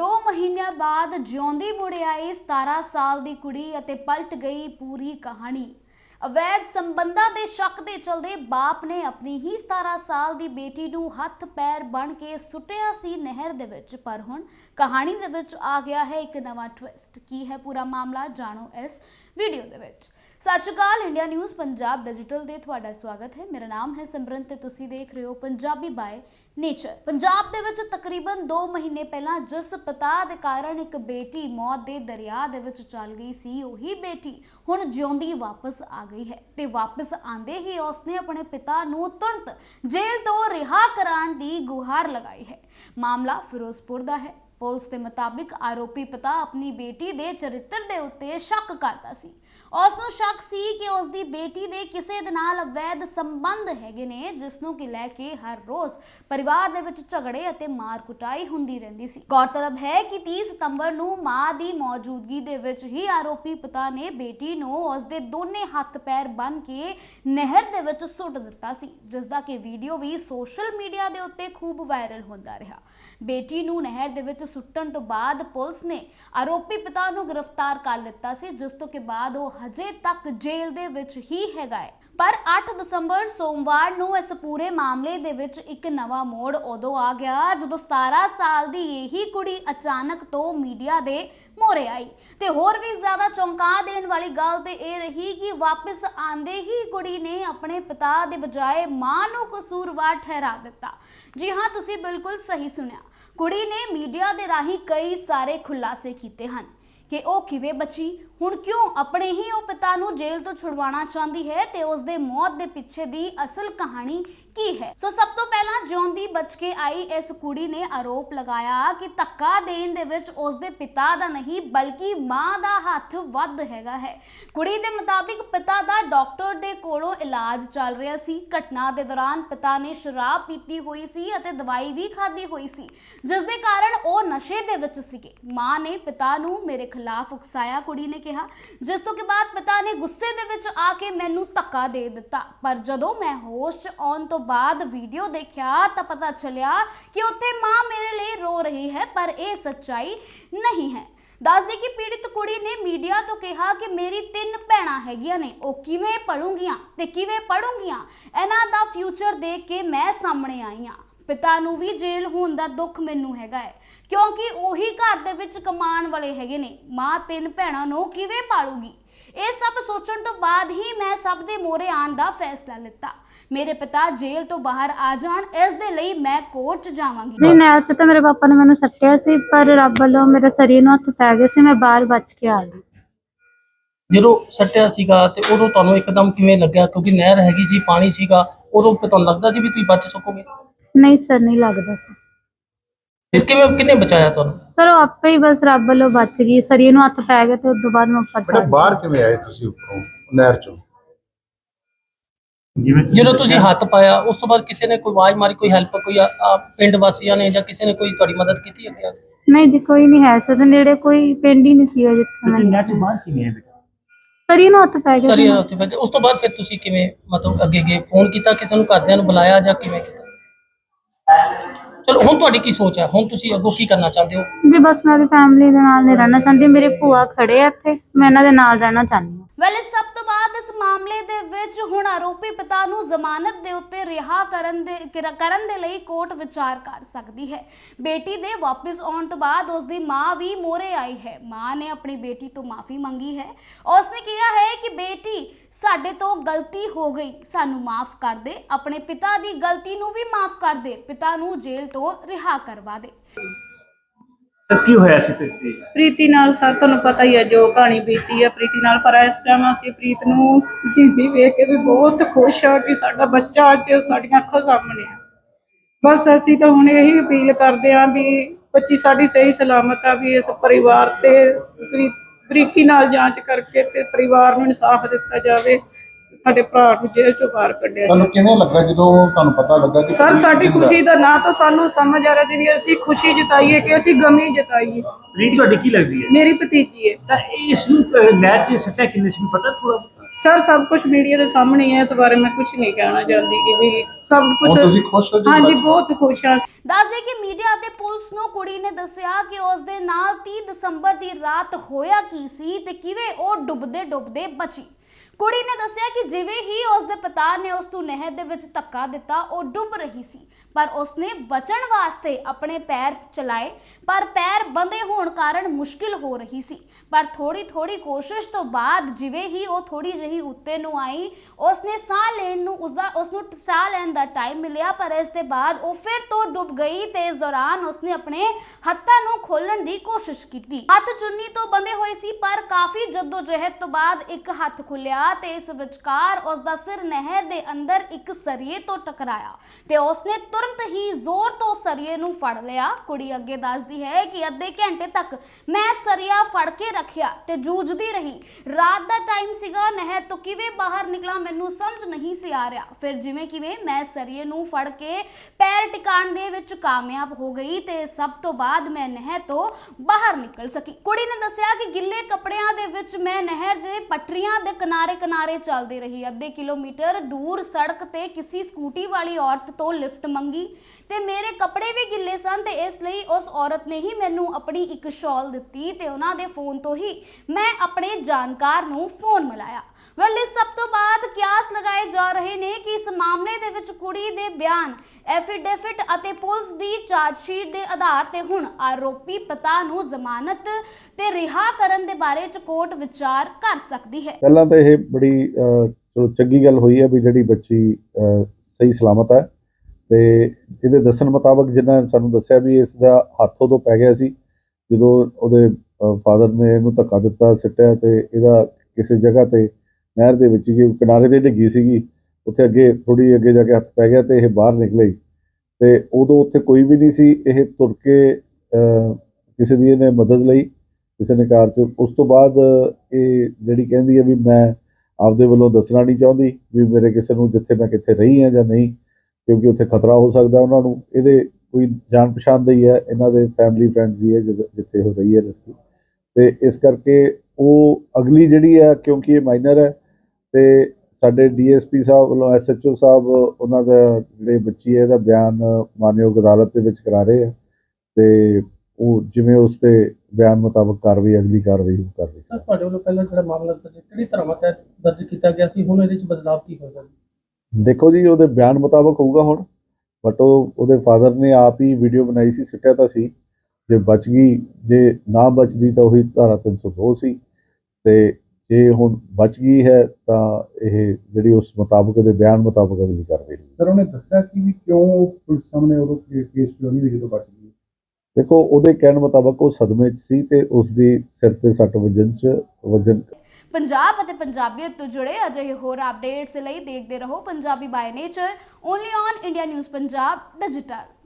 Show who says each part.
Speaker 1: ਦੋ ਮਹੀਨਿਆਂ ਬਾਅਦ ਜਿਉਂਦੀ ਮੁੜ ਆਈ 17 ਸਾਲ ਦੀ ਕੁੜੀ ਅਤੇ ਪਲਟ ਗਈ ਪੂਰੀ ਕਹਾਣੀ। ਅਵੈਧ ਸੰਬੰਧਾਂ ਦੇ ਸ਼ੱਕ ਦੇ ਚਲਦੇ ਬਾਪ ਨੇ ਆਪਣੀ ਹੀ 17 ਸਾਲ ਦੀ ਬੇਟੀ ਨੂੰ ਹੱਥ ਪੈਰ ਬਣ ਕੇ ਸੁੱਟਿਆ ਸੀ ਨਹਿਰ ਦੇ ਵਿੱਚ, ਪਰ ਹੁਣ ਕਹਾਣੀ ਦੇ ਵਿੱਚ ਆ ਗਿਆ ਹੈ ਇੱਕ ਨਵਾਂ ਟਵਿਸਟ ਕੀ ਹੈ ਪੂਰਾ ਮਾਮਲਾ ਜਾਣੋ ਇਸ ਵੀਡੀਓ ਦੇ ਵਿੱਚ। ਸਤਿ ਸ਼੍ਰੀ ਅਕਾਲ, ਇੰਡੀਆ ਨਿਊਜ਼ ਪੰਜਾਬ ਡਿਜੀਟਲ ਦੇ ਤੁਹਾਡਾ ਸਵਾਗਤ ਹੈ। ਮੇਰਾ ਨਾਮ ਹੈ ਸਿਮਰਨ ਤੇ ਤੁਸੀਂ ਦੇਖ ਰਹੇ ਹੋ ਪੰਜਾਬੀ ਬਾਏ ਨੇਚਰ ਪੰਜਾਬ ਦੇ ਵਿੱਚ ਤਕਰੀਬਨ 2 ਮਹੀਨੇ ਪਹਿਲਾਂ ਜਿਸ ਪਿਤਾ ਦੇ ਕਾਰਨ ਇੱਕ ਬੇਟੀ ਮੌਤ ਦੇ ਦਰਿਆ ਦੇ ਵਿੱਚ ਚਲ ਗਈ ਸੀ, ਉਹੀ ਬੇਟੀ ਹੁਣ ਜਿਉਂਦੀ ਵਾਪਸ ਆ ਗਈ ਹੈ ਤੇ ਵਾਪਸ ਆਂਦੇ ਹੀ ਉਸਨੇ ਆਪਣੇ ਪਿਤਾ ਨੂੰ ਤੁਰੰਤ ਜੇਲ੍ਹ ਤੋਂ ਰਿਹਾ ਕਰਾਉਣ ਦੀ ਗੁਹਾਰ ਲਗਾਈ ਹੈ। ਮਾਮਲਾ ਫਿਰੋਜ਼ਪੁਰ ਦਾ ਹੈ। ਪੁਲਿਸ ਦੇ ਮੁਤਾਬਿਕ ਆਰੋਪੀ ਪਿਤਾ ਆਪਣੀ ਬੇਟੀ ਦੇ ਚਰਿੱਤਰ ਦੇ ਉੱਤੇ ਸ਼ੱਕ ਕਰਦਾ ਸੀ। ਉਸ ਨੂੰ ਸ਼ੱਕ ਸੀ ਕਿ ਉਸ ਦੀ ਬੇਟੀ ਦੇ ਕਿਸੇ ਦੇ ਨਾਲ ਅਵੈਧ ਸੰਬੰਧ ਹੈਗੇ ਨੇ, ਜਿਸ ਨੂੰ ਕਿ ਲੈ ਕੇ ਹਰ ਰੋਜ਼ ਪਰਿਵਾਰ ਦੇ ਵਿੱਚ ਝਗੜੇ ਅਤੇ ਮਾਰ ਕੁਟਾਈ ਹੁੰਦੀ ਰਹਿੰਦੀ ਸੀ। ਗੌਰਤਲਬ ਹੈ ਕਿ 30 ਸਤੰਬਰ ਨੂੰ ਮਾਂ ਦੀ ਮੌਜੂਦਗੀ ਦੇ ਵਿੱਚ ਹੀ ਆਰੋਪੀ ਪਿਤਾ ਨੇ ਬੇਟੀ ਨੂੰ ਉਸ ਦੇ ਦੋਨੇ ਹੱਥ ਪੈਰ ਬੰਨ ਕੇ ਨਹਿਰ ਦੇ ਵਿੱਚ ਸੁੱਟ ਦਿੱਤਾ ਸੀ, ਜਿਸ ਦਾ ਕਿ ਵੀਡੀਓ ਵੀ ਸੋਸ਼ਲ ਮੀਡੀਆ ਦੇ ਉੱਤੇ ਖੂਬ ਵਾਇਰਲ ਹੁੰਦਾ ਰਿਹਾ। ਬੇਟੀ ਨੂੰ ਨਹਿਰ ਦੇ ਵਿੱਚ ਸੁੱਟਣ ਤੋਂ ਬਾਅਦ ਪੁਲਿਸ ਨੇ ਆਰੋਪੀ ਪਿਤਾ ਨੂੰ ਗ੍ਰਿਫਤਾਰ ਕਰ ਲਿੱਤਾ ਸੀ, ਜਿਸ ਤੋਂ ਕਿ ਬਾਅਦ ਉਹ ਹਜੇ ਤੱਕ ਜੇਲ੍ਹ ਦੇ ਵਿੱਚ ਹੀ ਹੈਗਾ ਹੈ। ਪਰ 8 ਦਸੰਬਰ ਸੋਮਵਾਰ ਨੂੰ ਇਸ ਪੂਰੇ ਮਾਮਲੇ ਦੇ ਵਿੱਚ ਇੱਕ ਨਵਾਂ ਮੋੜ ਉਦੋਂ ਆ ਗਿਆ, ਜਦੋਂ 17 ਸਾਲ ਦੀ ਇਹੀ ਕੁੜੀ ਅਚਾਨਕ ਤੋਂ ਮੀਡੀਆ ਦੇ ਮੋਰੇ ਆਈ। ਤੇ ਹੋਰ ਵੀ ਜ਼ਿਆਦਾ ਚੌਂਕਾ ਦੇਣ ਵਾਲੀ ਗੱਲ ਤੇ ਇਹ ਰਹੀ ਕਿ ਵਾਪਸ ਆਂਦੇ ਹੀ ਕੁੜੀ ਨੇ ਆਪਣੇ ਪਿਤਾ ਦੇ ਬਜਾਏ ਮਾਂ ਨੂੰ ਕਸੂਰਵਾਰ ਠਹਿਰਾ ਦਿੱਤਾ। ਜੀ ਹਾਂ, ਤੁਸੀਂ ਬਿਲਕੁਲ ਸਹੀ ਸੁਣਿਆ। ਕੁੜੀ ਨੇ ਮੀਡੀਆ ਦੇ ਰਾਹੀਂ ਕਈ ਸਾਰੇ ਖੁਲਾਸੇ ਕੀਤੇ ਹਨ। ਕਿ ਉਹ ਕਿਵੇਂ ਬਚੀ? ਹੁਣ ਕਿਉਂ ਆਪਣੇ ਹੀ ਉਹ ਪਿਤਾ ਨੂੰ ਜੇਲ੍ਹ ਤੋਂ ਛੁਡਵਾਉਣਾ ਚਾਹੁੰਦੀ ਹੈ ਤੇ ਉਸ ਦੇ ਮੌਤ ਦੇ ਪਿੱਛੇ ਦੀ ਅਸਲ ਕਹਾਣੀ ਕੀ ਹੈ? ਸੋ ਸਭ ਤੋਂ ਪਹਿਲਾਂ ਜਿਉਂਦੀ ਬਚ ਕੇ ਆਈ ਇਸ ਕੁੜੀ ਨੇ ਆਰੋਪ ਲਗਾਇਆ ਕਿ ਧੱਕਾ ਦੇਣ ਦੇ ਵਿੱਚ ਉਸ ਦੇ ਪਿਤਾ ਦਾ ਨਹੀਂ, ਬਲਕਿ ਮਾਂ ਦਾ ਹੱਥ ਵੱਧ ਹੈਗਾ ਹੈ। ਕੁੜੀ ਦੇ ਮੁਤਾਬਿਕ ਪਿਤਾ ਦਾ ਡਾਕਟਰ ਦੇ ਕੋਲੋਂ ਇਲਾਜ ਚੱਲ ਰਿਹਾ ਸੀ। ਘਟਨਾ ਦੇ ਦੌਰਾਨ ਪਿਤਾ ਨੇ ਸ਼ਰਾਬ ਪੀਤੀ ਹੋਈ ਸੀ ਅਤੇ ਦਵਾਈ ਵੀ ਖਾਧੀ ਹੋਈ ਸੀ ਜਿਸ ਦੇ ਕਾਰਨ ਉਹ ਨਸ਼ੇ ਦੇ ਵਿੱਚ ਸੀਗੇ। ਮਾਂ ਨੇ ਪਿਤਾ ਨੂੰ ਮੇਰੇ ਖਿਲਾਫ ਉਕਸਾਇਆ। ਕੁੜੀ ਨੇ ਕਿਹਾ, ਜਿਸ ਤੋਂ ਕਿ ਬਾਅਦ ਪਿਤਾ ਨੇ ਗੁੱਸੇ ਦੇ ਵਿੱਚ ਆ ਕੇ ਮੈਨੂੰ ਧੱਕਾ ਦੇ ਦਿੱਤਾ। ਪਰ ਜਦੋਂ ਮੈਂ ਹੋਸ਼ 'ਚ ਆਉਣ ਤੋਂ ਬਾਅਦ ਵੀਡੀਓ ਦੇਖਿਆ ਤਾਂ ਪਤਾ ਚੱਲਿਆ ਕਿ ਉੱਥੇ ਮਾਂ ਮੇਰੇ ਲਈ ਰੋ ਰਹੀ ਹੈ, ਪਰ ਇਹ ਸੱਚਾਈ ਨਹੀਂ ਹੈ। ਦੱਸਦੇ ਕਿ ਪੀੜਿਤ ਕੁੜੀ ਨੇ ਮੀਡੀਆ ਤੋਂ ਕਿਹਾ ਕਿ ਮੇਰੀ ਤਿੰਨ ਭੈਣਾਂ ਹੈਗੀਆਂ ਨੇ। ਉਹ ਕਿਵੇਂ ਪੜੂੰਗੀਆਂ ਤੇ ਕਿਵੇਂ ਪੜੂੰਗੀਆਂ ਇਹਨਾਂ ਦਾ ਫਿਊਚਰ ਦੇਖ ਕੇ ਮੈਂ ਸਾਹਮਣੇ ਆਈ ਹਾਂ। ਪਿਤਾ ਨੂੰ ਵੀ ਜੇਲ੍ਹ ਹੋਣ ਦਾ ਦੁੱਖ ਮੈਨੂੰ ਹੈਗਾ ਹੈ। ਕਿਉਂਕਿ ਉਹੀ ਘਰ ਦੇ ਵਿੱਚ ਕਮਾਉਣ ਵਾਲੇ ਹੈਗੇ ਨੇ। ਮਾਂ ਤਿੰਨ ਭੈਣਾਂ ਨੂੰ ਕਿਵੇਂ ਪਾਲੂਗੀ? ਇਹ ਸਭ ਸੋਚਣ ਤੋਂ ਬਾਅਦ ਹੀ ਮੈਂ ਸਭ ਦੇ ਮੋਰੇ ਆਉਣ ਦਾ ਫੈਸਲਾ ਲਿੱਤਾ। ਮੇਰੇ ਪਿਤਾ ਜੇਲ੍ਹ ਤੋਂ ਬਾਹਰ ਆ ਜਾਣ ਇਸ ਦੇ ਲਈ ਮੈਂ ਕੋਰਟ 'ਚ ਜਾਵਾਂਗੀ।
Speaker 2: ਨਹੀਂ ਨਹਿਰ 'ਚ ਤਾਂ ਮੇਰੇ ਪਾਪਾ ਨੇ ਮੈਨੂੰ ਸੱਟਿਆ ਸੀ ਪਰ ਰੱਬ ਵੱਲੋਂ ਮੇਰੇ ਸਰੀਰ ਨੂੰ ਹੱਥ ਪੈ ਗਏ ਸੀ ਮੈਂ ਬਾਹਰ ਬਚ ਕੇ ਆ ਗਈ।
Speaker 3: ਜਦੋਂ ਸੱਟਿਆ ਸੀਗਾ ਤੇ ਉਦੋਂ ਤੁਹਾਨੂੰ ਇੱਕਦਮ ਕਿਵੇਂ ਲੱਗਿਆ? ਕਿਉਂਕਿ ਨਹਿਰ ਹੈਗੀ ਸੀ ਪਾਣੀ ਸੀਗਾ ਉਦੋਂ ਤੁਹਾਨੂੰ ਲੱਗਦਾ ਸੀ ਵੀ ਤੁਸੀਂ ਬਚ ਸਕੋਗੇ?
Speaker 2: ਨਹੀਂ ਸਰ ਨਹੀਂ ਲੱਗਦਾ ਸੀ।
Speaker 3: ਫਿਰ ਕਿਵੇਂ ਕਿੰਨੇ ਬਚਾਇਆ ਤੁਹਾਨੂੰ?
Speaker 2: ਸਰ ਉਹ ਆਪੇ ਹੀ ਬਸ ਰੱਬ ਵੱਲੋਂ ਬਚ ਗਈ ਸਰੀਰ ਨੂੰ ਹੱਥ ਪੈ ਗਏ ਤੇ ਉਸ ਤੋਂ ਬਾਅਦ ਮੈਂ ਉੱਪਰ
Speaker 4: ਬੇਟਾ
Speaker 2: ਚੜ੍ਹ ਗਈ।
Speaker 4: ਬਾਹਰ ਕਿਵੇਂ ਆਏ ਤੁਸੀਂ ਉੱਪਰੋਂ ਨਹਿਰ ਚੋਂ?
Speaker 3: ਜਦੋਂ ਤੁਸੀਂ ਹੱਥ ਪਾਇਆ ਉਸ ਤੋਂ ਬਾਅਦ ਕਿਸੇ ਨੇ ਕੋਈ ਆਵਾਜ਼ ਮਾਰੀ ਕੋਈ ਹੈਲਪ ਕੋਈ ਆ- ਆ ਪਿੰਡ ਵਾਸੀਆਂ ਨੇ ਜਾਂ ਕਿਸੇ ਨੇ ਕੋਈ ਤੁਹਾਡੀ ਮਦਦ ਕੀਤੀ ਅੱਗੇ ਆ ਕੇ?
Speaker 2: ਨਹੀਂ ਜੀ ਕੋਈ ਨਹੀਂ ਹੈ ਸਰ ਨੇੜੇ ਕੋਈ ਪਿੰਡ ਹੀ ਨਹੀਂ ਸੀ ਜਿੱਥੇ ਮੈਂ
Speaker 5: ਨੈਟ ਬਾਹਰ ਕਿਵੇਂ ਹੈ ਬੇਟਾ?
Speaker 2: ਨੂੰ ਹੱਥ ਪੈ ਗਏ
Speaker 3: ਸਰੀ
Speaker 2: ਸੀ
Speaker 3: ਉੱਥੇ ਬੈਠੇ ਉਸ ਤੋਂ ਬਾਅਦ ਫਿਰ ਤੁਸੀਂ ਕਿਵੇਂ ਮਤਲਬ ਅੱਗੇ ਗਏ? ਫੋਨ ਕੀਤਾ ਕਿਸੇ ਨੂੰ ਘਰਦਿਆਂ ਨੂੰ ਬੁਲਾਇਆ ਜਾਂ ਕਿਵੇਂ ਕੀਤਾ? ਚਲੋ ਹੁਣ ਤੁਹਾਡੀ ਕੀ ਸੋਚ ਹੈ? ਹੁਣ ਤੁਸੀਂ ਅੱਗੋਂ ਕੀ ਕਰਨਾ ਚਾਹੁੰਦੇ ਹੋ?
Speaker 2: ਜੀ ਬਸ ਮੈਂ ਉਹਦੀ ਫੈਮਿਲੀ ਦੇ ਨਾਲ ਨਹੀਂ ਰਹਿਣਾ ਚਾਹੁੰਦੀ ਮੇਰੇ ਭੂਆ ਖੜੇ ਆ ਇੱਥੇ ਮੈਂ ਇਹਨਾਂ ਦੇ ਨਾਲ ਰਹਿਣਾ ਚਾਹੁੰਦੀ ਹਾਂ।
Speaker 1: ਵੈਲ ਇਸ ਮਾਮਲੇ ਦੇ ਵਿੱਚ ਹੁਣ ਆਰੋਪੀ ਪਿਤਾ ਨੂੰ ਜ਼ਮਾਨਤ ਦੇ ਉੱਤੇ ਰਿਹਾ ਕਰਨ ਦੇ ਕਰਨ ਦੇ ਲਈ ਕੋਰਟ ਵਿਚਾਰ ਕਰ ਸਕਦੀ ਹੈ। ਬੇਟੀ ਦੇ ਵਾਪਸ ਆਉਣ ਤੋਂ ਬਾਅਦ ਉਸ ਦੀ ਮਾਂ ਵੀ ਮੋਰੇ ਆਈ ਹੈ। ਮਾਂ ਨੇ ਆਪਣੀ ਬੇਟੀ ਤੋਂ ਮਾਫੀ ਮੰਗੀ ਹੈ। ਉਸਨੇ ਕਿਹਾ ਹੈ ਕਿ ਬੇਟੀ, ਸਾਡੇ ਤੋਂ ਗਲਤੀ ਹੋ ਗਈ। ਸਾਨੂੰ ਮਾਫ ਕਰ ਦੇ। ਆਪਣੇ ਪਿਤਾ ਦੀ ਗਲਤੀ ਨੂੰ ਵੀ ਮਾਫ ਕਰ ਦੇ। ਪਿਤਾ ਨੂੰ ਜੇਲ੍ਹ ਤੋਂ ਰਿਹਾ ਕਰਵਾ ਦੇ।
Speaker 5: ਤਾਂ ਕੀ ਹੋਇਆ ਸੀ ਤੇ ਤੇ
Speaker 6: ਪ੍ਰੀਤੀ ਨਾਲ ਸਰ, ਤੁਹਾਨੂੰ ਪਤਾ ਹੀ ਹੈ ਜੋ ਕਹਾਣੀ ਬੀਤੀ ਹੈ ਪ੍ਰੀਤੀ ਨਾਲ, ਪਰ ਇਸ ਟਾਈਮ ਅਸੀਂ ਪ੍ਰੀਤ ਨੂੰ ਜਿੰਦੀ ਵੇਖ ਕੇ ਵੀ ਬਹੁਤ ਖੁਸ਼ ਹਾਂ ਕਿ ਸਾਡਾ ਬੱਚਾ ਅੱਜ ਸਾਡੀਆਂ ਅੱਖਾਂ ਸਾਹਮਣੇ ਹੈ ਬਸ ਅਸੀਂ ਤਾਂ ਹੁਣ ਇਹੀ ਅਪੀਲ ਕਰਦੇ ਹਾਂ ਵੀ ਬੱਚੀ ਸਾਡੀ ਸਹੀ ਸਲਾਮਤ ਆ, ਵੀ ਇਸ ਪਰਿਵਾਰ ਤੇ ਬਰੀ- ਬਰੀਕੀ ਨਾਲ ਜਾਂਚ ਕਰਕੇ ਤੇ ਪਰਿਵਾਰ ਨੂੰ ਇਨਸਾਫ ਦਿੱਤਾ ਜਾਵੇ। ਸਾਡੇ ਭਰਾ ਨੂੰ ਜੇਲ੍ਹ ਚੋਂ ਬਾਹਰ ਕੱਢਿਆ
Speaker 4: ਤੁਹਾਨੂੰ ਕਿਵੇਂ ਲੱਗਾ ਜਦੋਂ ਤੁਹਾਨੂੰ ਪਤਾ ਲੱਗਾ ਕਿ
Speaker 6: ਸਰ ਸਾਡੀ ਖੁਸ਼ੀ ਦਾ ਨਾ ਤਾਂ ਸਾਨੂੰ ਸਮਝ ਆ ਰਿਹਾ ਸੀ ਵੀ ਅਸੀਂ ਖੁਸ਼ੀ ਜਤਾਈਏ ਕਿ ਅਸੀਂ ਗਮੀ ਜਤਾਈਏ।
Speaker 5: ਰੀਡ ਤੁਹਾਡੀ ਕੀ ਲੱਗਦੀ ਹੈ?
Speaker 6: ਮੇਰੀ ਭਤੀਜੀ ਹੈ।
Speaker 5: ਤਾਂ ਇਸ ਨੂੰ ਨਹਿਰ 'ਚ ਸੱਟਿਆ ਕਿੰਨੇ ਸੀ? ਪਤਾ ਥੋੜਾ
Speaker 6: ਸਰ ਸਭ ਕੁਝ ਮੀਡੀਆ ਦੇ ਸਾਹਮਣੇ ਹੀ ਹੈ ਇਸ ਬਾਰੇ ਮੈਂ ਕੁਝ ਨਹੀਂ ਕਹਿਣਾ ਚਾਹੁੰਦੀ ਕਿ ਵੀ ਸਭ ਕੁਝ
Speaker 4: ਤੁਸੀਂ ਖੁਸ਼ ਹੋ ਜੀ?
Speaker 6: ਹਾਂਜੀ ਬਹੁਤ ਖੁਸ਼ ਹਾਂ।
Speaker 1: ਦੱਸਦੇ ਕਿ ਮੀਡੀਆ ਅਤੇ ਪੁਲਿਸ ਨੂੰ ਕੁੜੀ ਨੇ ਦੱਸਿਆ ਕਿ ਉਸ ਦੇ ਨਾਲ 30 ਦਸੰਬਰ ਦੀ ਰਾਤ ਹੋਇਆ ਕੀ ਸੀ ਤੇ ਕਿਵੇਂ ਉਹ ਡੁੱਬਦੇ ਡੁੱਬਦੇ ਬਚੀ। ਕੁੜੀ ਨੇ ਦੱਸਿਆ ਕਿ ਜਿਵੇਂ ਹੀ ਉਸ ਦੇ ਪਿਤਾ ਨੇ ਉਸ ਨੂੰ ਨਹਿਰ ਦੇ ਵਿੱਚ ਧੱਕਾ ਦਿੱਤਾ, ਉਹ ਡੁੱਬ ਰਹੀ ਸੀ। ਪਰ ਉਸਨੇ ਬਚਣ ਵਾਸਤੇ ਆਪਣੇ ਪੈਰ ਚਲਾਏ। ਪਰ ਪੈਰ ਬੰਦੇ ਹੋਣ ਕਾਰਨ ਮੁਸ਼ਕਿਲ ਹੋ ਰਹੀ ਸੀ। ਪਰ ਥੋੜੀ ਥੋੜੀ ਕੋਸ਼ਿਸ਼ ਤੋਂ ਬਾਅਦ ਜਿਵੇਂ ਹੀ ਉਹ ਥੋੜੀ ਜਿਹੀ ਉੱਤੇ ਨੂੰ ਆਈ, ਉਸਨੇ ਸਾਹ ਲੈਣ ਨੂੰ ਉਸਦਾ ਉਸ ਨੂੰ ਸਾਹ ਲੈਣ ਦਾ ਟਾਈਮ ਮਿਲਿਆ, ਪਰ ਇਸ ਦੇ ਬਾਅਦ ਉਹ ਫਿਰ ਤੋਂ ਡੁੱਬ ਗਈ ਤੇ ਇਸ ਦੌਰਾਨ ਉਸਨੇ ਆਪਣੇ ਹੱਥਾਂ ਨੂੰ ਖੋਲਣ ਦੀ ਕੋਸ਼ਿਸ਼ ਕੀਤੀ। ਹੱਥ ਚੁੰਨੀ ਤੋਂ ਬੰਦੇ ਹੋਏ ਸੀ, ਪਰ ਕਾਫੀ ਜਦੋਜਹਿਦ ਤੋਂ ਬਾਅਦ ਇੱਕ ਹੱਥ ਖੁੱਲਿਆ ਤੇ ਇਸ ਵਿਚਕਾਰ ਉਸ ਦਾ ਸਿਰ ਨਹਿਰ ਦੇ ਅੰਦਰ ਇੱਕ ਸਰੀਏ ਤੋਂ ਟਕਰਾਇਆ ਤੇ ਉਸਨੇ ਤੁਰੰਤ ਹੀ ਜ਼ੋਰ ਤੋਂ ਸਰੀਏ ਨੂੰ ਫੜ ਲਿਆ। ਕੁੜੀ ਅੱਗੇ ਦੱਸਦੀ ਹੈ ਕਿ ਅੱਧੇ ਘੰਟੇ ਤੱਕ ਮੈਂ ਸਰੀਆ ਫੜ ਕੇ ਰੱਖਿਆ ਤੇ ਜੂਝਦੀ ਰਹੀ। ਰਾਤ ਦਾ ਟਾਈਮ ਸੀਗਾ, ਨਹਿਰ ਤੋਂ ਕਿਵੇਂ ਬਾਹਰ ਨਿਕਲਾਂ ਮੈਨੂੰ ਸਮਝ ਨਹੀਂ ਸੀ ਆ ਰਿਹਾ। ਫਿਰ ਜਿਵੇਂ ਕਿਵੇਂ ਮੈਂ ਸਰੀਏ ਨੂੰ ਫੜ ਕੇ ਪੈਰ ਟਿਕਾਣ ਦੇ ਵਿੱਚ ਕਾਮਯਾਬ ਹੋ ਗਈ ਤੇ ਸਭ ਤੋਂ ਬਾਅਦ ਮੈਂ ਨਹਿਰ ਤੋਂ ਬਾਹਰ ਨਿਕਲ ਸਕੀ। ਕੁੜੀ ਨੇ ਦੱਸਿਆ ਕਿ ਗਿੱਲੇ ਕੱਪੜਿਆਂ ਦੇ ਵਿੱਚ ਮੈਂ ਨਹਿਰ ਦੇ ਪਟਰੀਆਂ ਦੇ ਕਿਨਾਰੇ ਕਿਨਾਰੇ ਚੱਲਦੀ ਰਹੀ। ਅੱਧੇ ਕਿਲੋਮੀਟਰ ਦੂਰ ਸੜਕ ਤੇ ਕਿਸੇ ਸਕੂਟੀ ਵਾਲੀ ਔਰਤ ਤੋਂ ਲਿਫਟ ਮੰਗੀ ਤੇ ਮੇਰੇ ਕੱਪੜੇ ਵੀ ਗਿੱਲੇ ਸਨ ਤੇ ਇਸ ਲਈ ਉਸ ਔਰਤ ਨੇ ਹੀ ਮੈਨੂੰ ਆਪਣੀ ਇੱਕ ਸ਼ਾਲ ਦਿੱਤੀ ਤੇ ਉਹਨਾਂ ਦੇ ਫੋਨ ਤੋਂ ਹੀ ਮੈਂ ਆਪਣੇ ਜਾਣਕਾਰ ਨੂੰ ਫੋਨ ਮਿਲਾਇਆ। ਵੈਲ ਇਸ ਸਭ ਤੋਂ ਬਾਅਦ ਕਿਆਸ ਲਗਾਏ ਜਾ ਰਹੇ ਨੇ ਕਿ ਇਸ ਮਾਮਲੇ ਦੇ ਵਿੱਚ ਕੁੜੀ ਦੇ ਬਿਆਨ ਐਫੀਡੇਵਿਟ ਅਤੇ ਪੁਲਿਸ ਦੀ ਚਾਰਜ ਸ਼ੀਟ ਦੇ ਆਧਾਰ ਤੇ ਹੁਣ ਆਰੋਪੀ ਪਿਤਾ ਨੂੰ ਜ਼ਮਾਨਤ ਤੇ ਰਿਹਾ ਕਰਨ ਦੇ ਬਾਰੇ ਚ ਕੋਰਟ ਵਿਚਾਰ ਕਰ ਸਕਦੀ ਹੈ।
Speaker 7: ਪਹਿਲਾਂ ਤਾਂ ਇਹ ਬੜੀ ਚਲੋ ਚੰਗੀ ਗੱਲ ਹੋਈ ਹੈ ਵੀ ਜਿਹੜੀ ਬੱਚੀ ਸਹੀ ਸਲਾਮਤ ਹੈ ਤੇ ਇਹਦੇ ਦੱਸਣ ਮੁਤਾਬਕ ਜਿੰਨਾ ਸਾਨੂੰ ਦੱਸਿਆ ਵੀ ਇਸ ਦਾ ਹੱਥ ਉਦੋਂ ਪੈ ਗਿਆ ਸੀ ਜਦੋਂ ਉਹਦੇ ਫਾਦਰ ਨੇ ਇਹਨੂੰ ਧੱਕਾ ਦਿੱਤਾ, ਸਿੱਟਿਆ ਤੇ ਇਹਦਾ ਕਿਸੇ ਜਗ੍ਹਾ ਤੇ ਨਹਿਰ ਦੇ ਵਿੱਚ ਹੀ ਕਿਨਾਰੇ ਤੇ ਡਿੱਗੀ ਸੀਗੀ, ਉੱਥੇ ਅੱਗੇ ਥੋੜੀ ਅੱਗੇ ਜਾ ਕੇ ਹੱਥ ਪੈ ਗਿਆ ਤੇ ਇਹ ਬਾਹਰ ਨਿਕਲੀ। ਤੇ ਉਦੋਂ ਉੱਥੇ ਕੋਈ ਵੀ ਨਹੀਂ ਸੀ, ਇਹ ਤੁਰ ਕੇ ਕਿਸੇ ਦੀ ਇਹਨੇ ਮਦਦ ਲਈ, ਕਿਸੇ ਨੇ ਕਾਰ 'ਚ। ਉਸ ਤੋਂ ਬਾਅਦ ਇਹ ਜਿਹੜੀ ਕਹਿੰਦੀ ਹੈ ਵੀ ਮੈਂ ਆਪਦੇ ਵੱਲੋਂ ਦੱਸਣਾ ਨਹੀਂ ਚਾਹੁੰਦੀ ਵੀ ਮੇਰੇ ਕਿਸੇ ਨੂੰ ਜਿੱਥੇ ਮੈਂ ਕਿੱਥੇ ਰਹੀ ਹਾਂ ਜਾਂ ਨਹੀਂ, ਕਿਉਂਕਿ ਉੱਥੇ ਖਤਰਾ ਹੋ ਸਕਦਾ ਉਹਨਾਂ ਨੂੰ। ਇਹਦੇ ਕੋਈ ਜਾਣ ਪਛਾਣ ਦਾ ਹੀ ਹੈ, ਇਹਨਾਂ ਦੇ ਫੈਮਿਲੀ ਫਰੈਂਡਸ ਹੀ ਹੈ ਜਿੱਥੇ ਉਹ ਰਹੀ ਹੈ। ਲੜਕੀ ਤੇ ਇਸ ਕਰਕੇ ਉਹ ਅਗਲੀ ਜਿਹੜੀ ਹੈ ਕਿਉਂਕਿ ਇਹ ਮਾਈਨਰ ਹੈ ਤੇ ਸਾਡੇ ਡੀਐਸਪੀ ਸਾਹਿਬ ਵੱਲੋਂ ਐਸਐਚਓ ਸਾਹਿਬ ਉਹਨਾਂ ਦਾ ਜਿਹੜੇ ਬੱਚੀ ਹੈ ਇਹਦਾ ਬਿਆਨ ਮਾਨਯੋਗ ਅਦਾਲਤ ਦੇ ਵਿੱਚ ਕਰਾ ਰਹੇ ਆ ਤੇ ਉਹ ਜਿਵੇਂ ਉਸ ਤੇ ਬਿਆਨ ਮੁਤਾਬਕ ਕਾਰਵਾਈ ਅਗਲੀ ਕਾਰਵਾਈ ਉਹ ਕਰ ਰਹੀ
Speaker 3: ਸਰ ਤੁਹਾਡੇ ਵੱਲੋਂ ਪਹਿਲਾਂ ਜਿਹੜਾ ਮਾਮਲਾ ਦਰਜ ਕਿਹੜੀ ਧਰਮਾਂ ਤਹਿਤ ਦਰਜ ਕੀਤਾ ਗਿਆ ਸੀ? ਹੁਣ ਇਹਦੇ ਵਿੱਚ ਬਦਲਾਅ ਕੀ ਹੋਏਗਾ
Speaker 7: ਦੇਖੋ ਜੀ ਉਹਦੇ ਬਿਆਨ ਮੁਤਾਬਕ ਹੋਊਗਾ ਹੁਣ ਬਟ ਉਹ ਉਹਦੇ ਫਾਦਰ ਨੇ ਆਪ ਹੀ ਵੀਡੀਓ ਬਣਾਈ ਸੀ ਸਿੱਟਿਆ ਤਾਂ ਸੀ ਜੇ ਬਚ ਗਈ ਜੇ ਨਾ ਬਚਦੀ ਤਾਂ ਉਹੀ ਧਾਰਾ 302 ਸੀ। ਤੇ ਜੇ ਹੁਣ ਬਚ ਗਈ ਹੈ ਤਾਂ ਇਹ ਜਿਹੜੀ ਉਸ ਮੁਤਾਬਕ ਦੇ ਬਿਆਨ ਮੁਤਾਬਕ ਅਗਲੀ ਕਾਰਵਾਈ।
Speaker 4: ਸਰ ਉਹਨੇ ਦੱਸਿਆ ਕਿ ਵੀ ਕਿਉਂ ਪੁਲਿਸ ਸਾਹਮਣੇ ਉਦੋਂ ਕੇਸ ਕਿਉਂ ਨਹੀਂ ਹੋਈ ਜਦੋਂ ਬਚ ਗਈ
Speaker 7: ਦੇਖੋ ਉਹਦੇ ਕਹਿਣ ਮੁਤਾਬਕ ਉਹ ਸਦਮੇ 'ਚ ਸੀ ਤੇ ਉਸ ਦੀ ਸਿਰ ਤੇ ਸੱਟ ਵੱਜਣ 'ਚ ਵਜਨ
Speaker 1: ਪੰਜਾਬ ਅਤੇ ਪੰਜਾਬੀਅਤ ਤੋਂ ਜੁੜੇ ਅਜਿਹੇ ਹੋਰ ਅਪਡੇਟਸ ਲਈ ਦੇਖਦੇ ਰਹੋ Punjabi by nature only on India News Punjab digital